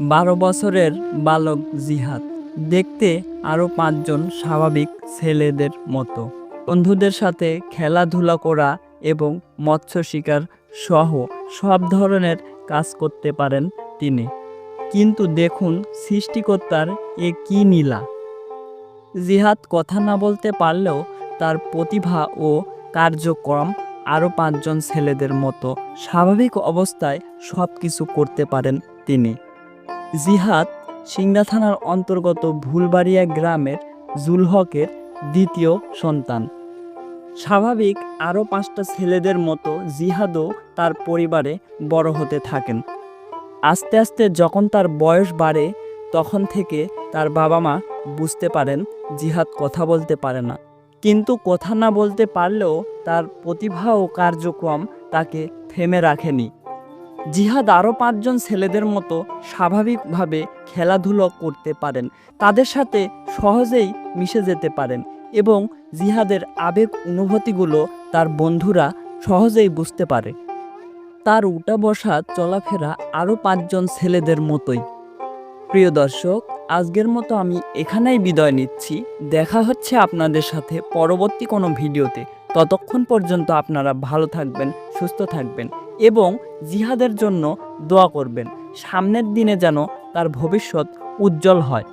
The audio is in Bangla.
বারো বছরের বালক জিহাদ। দেখতে আরও পাঁচজন স্বাভাবিক ছেলেদের মতো। বন্ধুদের সাথে খেলাধুলা করা এবং মৎস্য শিকার সহ সব ধরনের কাজ করতে পারেন তিনি। কিন্তু দেখুন সৃষ্টিকর্তার এ কি নীলা। জিহাদ কথা না বলতে পারলেও তার প্রতিভা ও কার্যক্রম আরও পাঁচজন ছেলেদের মতো স্বাভাবিক অবস্থায় সব কিছু করতে পারেন তিনি। জিহাদ সিংড়া থানার অন্তর্গত ভুলবাড়িয়া গ্রামের জুলহকের দ্বিতীয় সন্তান। স্বাভাবিক আরও পাঁচটা ছেলেদের মতো জিহাদও তার পরিবারে বড় হতে থাকেন। আস্তে আস্তে যখন তার বয়স বাড়ে, তখন থেকে তার বাবা মা বুঝতে পারেন জিহাদ কথা বলতে পারে না। কিন্তু কথা না বলতে পারলেও তার প্রতিভা ও কার্যক্রম তাকে থেমে রাখেনি। জিহাদ আরও পাঁচজন ছেলেদের মতো স্বাভাবিকভাবে খেলাধুলো করতে পারেন। তাদের সাথে সহজেই মিশে যেতে পারেন এবং জিহাদের আবেগ অনুভূতিগুলো তার বন্ধুরা সহজেই বুঝতে পারে। তার উঠা বসা চলাফেরা আরও পাঁচজন ছেলেদের মতোই। প্রিয় দর্শক, আজকের মতো আমি এখানেই বিদায় নিচ্ছি। দেখা হচ্ছে আপনাদের সাথে পরবর্তী কোনো ভিডিওতে। ততক্ষণ পর্যন্ত আপনারা ভালো থাকবেন, সুস্থ থাকবেন। এবং জিহাদের জন্য দোয়া করবেন। সামনের দিনে যেন তার ভবিষ্যৎ উজ্জ্বল হয়।